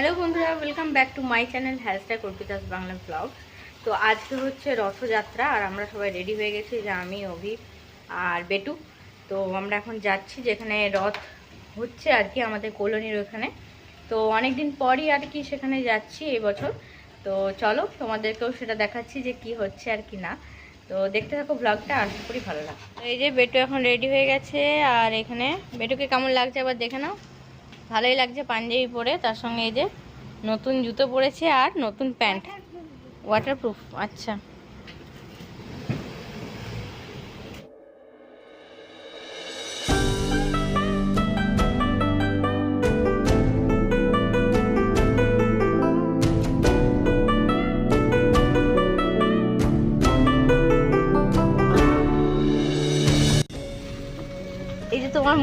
Hello বন্ধুরা welcome back to my channel hashtag Arpita's Bangla blog তো আজকে হচ্ছে রথযাত্রা, আর আমরা সবাই রেডি হয়ে গেছি যে আমি, অভি আর বেটু। তো আমরা এখন যাচ্ছি যেখানে রথ হচ্ছে আর কি আমাদের কলোনির ওখানে। তো অনেক দিন পরই আর কি সেখানে যাচ্ছি এই বছর। তো চলো, তোমাদেরকেও সেটা দেখাচ্ছি যে কি হচ্ছে আর কি না। তো দেখতে থাকো ব্লগটা আশা করি ভালো লাগে তো এই যে বেটু এখন রেডি হয়ে গেছে, আর এখানে, বেটুকে কেমন লাগছে আবার দেখে নাও। ভালোই লাগছে পাঞ্জাবি পরে তার সঙ্গে এই যে নতুন জুতো পরেছে আর নতুন প্যান্ট। ওয়াটারপ্রুফ আচ্ছা।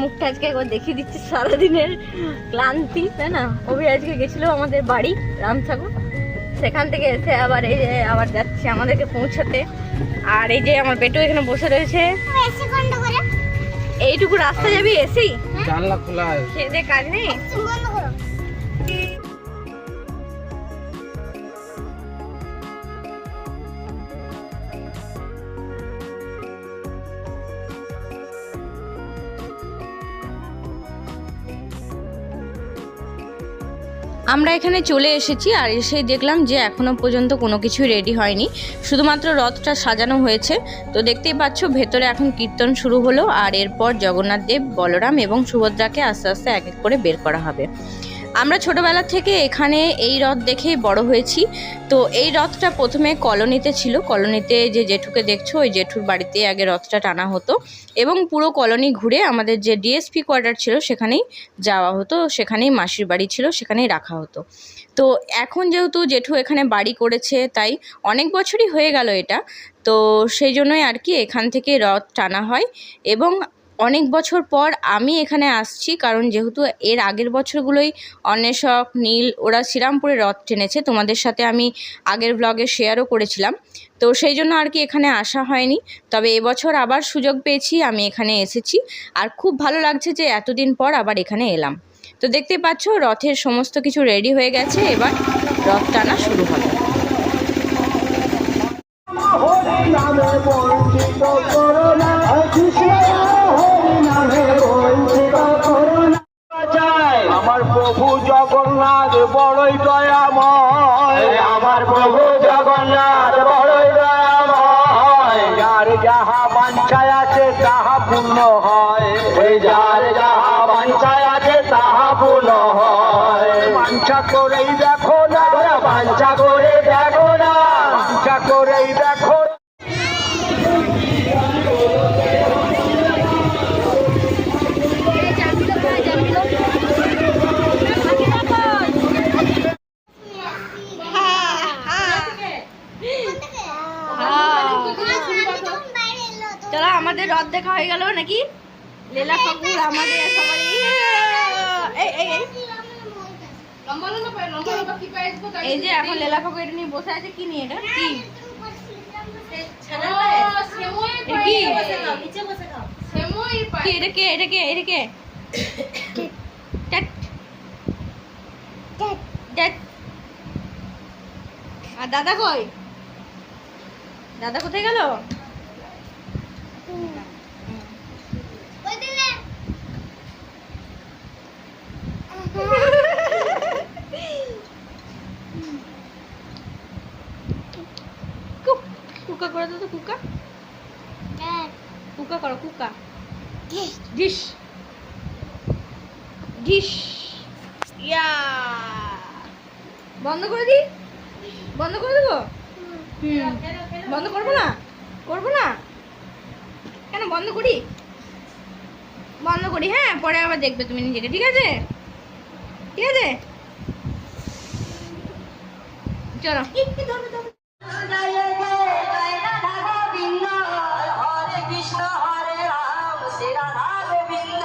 মুখটা আজকে একবার দেখিয়ে দিচ্ছি সারাদিনের ক্লান্তি তাই না? অভি আজকে গেছিল আমাদের বাড়ি রামসাগর সেখান থেকে এসে আবার এই যে আবার যাচ্ছে আমাদেরকে পৌঁছাতে। আর এই যে আমার পেটু এখানে বসে রয়েছে। এইটুকু রাস্তা যাবি এসি? জানলা খোলা সে কাজ নেই? আমরা এখানে চলে এসেছি আর এসে দেখলাম যে এখনও পর্যন্ত কোনো কিছুই রেডি হয়নি। শুধুমাত্র রথটা সাজানো হয়েছে। তো দেখতেই পাচ্ছ, ভেতরে এখন কীর্তন শুরু হলো আর এরপর জগন্নাথ দেব, বলরাম এবং সুভদ্রাকে আস্তে আস্তে এক এক করে বের করা হবে। আমরা ছোটবেলা থেকে এখানে এই রথ দেখেই বড় হয়েছি। তো এই রথটা প্রথমে কলোনিতে ছিল। কলোনিতে যে জেঠুকে দেখছ, ওই জেঠুর বাড়িতে আগে রথটা টানা হতো। এবং পুরো কলোনি ঘুরে আমাদের যে ডিএসপি কোয়ার্টার ছিল, সেখানেই যাওয়া হতো। সেখানেই মাসির বাড়ি ছিল, সেখানেই রাখা হতো। তো এখন যেহেতু জেঠু এখানে বাড়ি করেছে, তাই অনেক বছরই হয়ে গেল এটা। তো সেই জন্যই আর কি এখান থেকে রথ টানা হয়। এবং অনেক বছর পর আমি এখানে আসছি, কারণ যেহেতু এর আগের বছরগুলোই অন্বেষক, নীল, ওরা শ্রীরামপুরে রথ টেনেছে। তোমাদের সাথে আমি আগের ব্লগে শেয়ারও করেছিলাম। তো সেই জন্য আর কি এখানে আসা হয়নি। তবে এবছর আবার সুযোগ পেয়েছি, আমি এখানে এসেছি। আর খুব ভালো লাগছে যে এতদিন পর আবার এখানে এলাম। তো দেখতে পাচ্ছ, রথের সমস্ত কিছু রেডি হয়ে গেছে, এবার রথ টানা শুরু হবে। নামে বাঞ্ছায় আছে তাহা পূর্ণ হয়। ওই যার যাহা বাঞ্ছায় আছে তাহা পূর্ণ হয়। বাঞ্ছা করেই দেখো দেখা হয়ে গেল নাকি? লেলা ঠাকুর আমাদের সবাই এই এই এই। এই যে এখন লেলা কাকু এটা নিয়ে বসে আছে কি নিয়ে এটা? কি? এটা কি? এটা কে এটা কে। আর দাদা কই? দাদা কোথায় গেল? কুক, করে দাও তো কুকা। কুকা করো কুকা। ডিশ। ডিশ। ইয়া। বন্ধ করে দি। বন্ধ করে দেবো? বন্ধ করব না? করব না? কেন, বন্ধ করি? বন্ধ করি হ্যাঁ? পরে আবার দেখবে তুমি নিজেকে, ঠিক আছে? ঠিক আছে? চলো। কৃষ্ণ, হরে রাম শ্রী রাধা গোবিন্দ।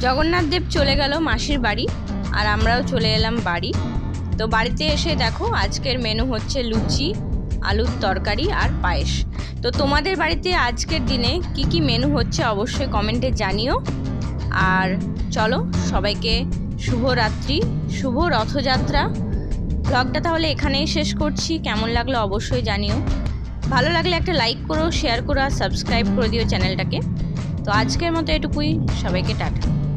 জগন্নাথদেব চলে গেল মাসির বাড়ি, আর আমরাও চলে এলাম বাড়ি। তো বাড়িতে এসে দেখো, আজকের মেনু হচ্ছে লুচি আলুর তরকারি আর পায়েস। তো তোমাদের বাড়িতে আজকের দিনে কি কি মেনু হচ্ছে অবশ্যই কমেন্টে জানিও। আর চলো সবাইকে শুভরাত্রি, শুভ রথযাত্রা। ব্লগটা তাহলে এখানেই শেষ করছি। কেমন লাগল অবশ্যই জানিও। ভালো লাগলে একটা লাইক করো শেয়ার করো আর সাবস্ক্রাইব করে দিও চ্যানেলটাকে। তো আজকের মতো এটুকুই। সবাইকে টাটা।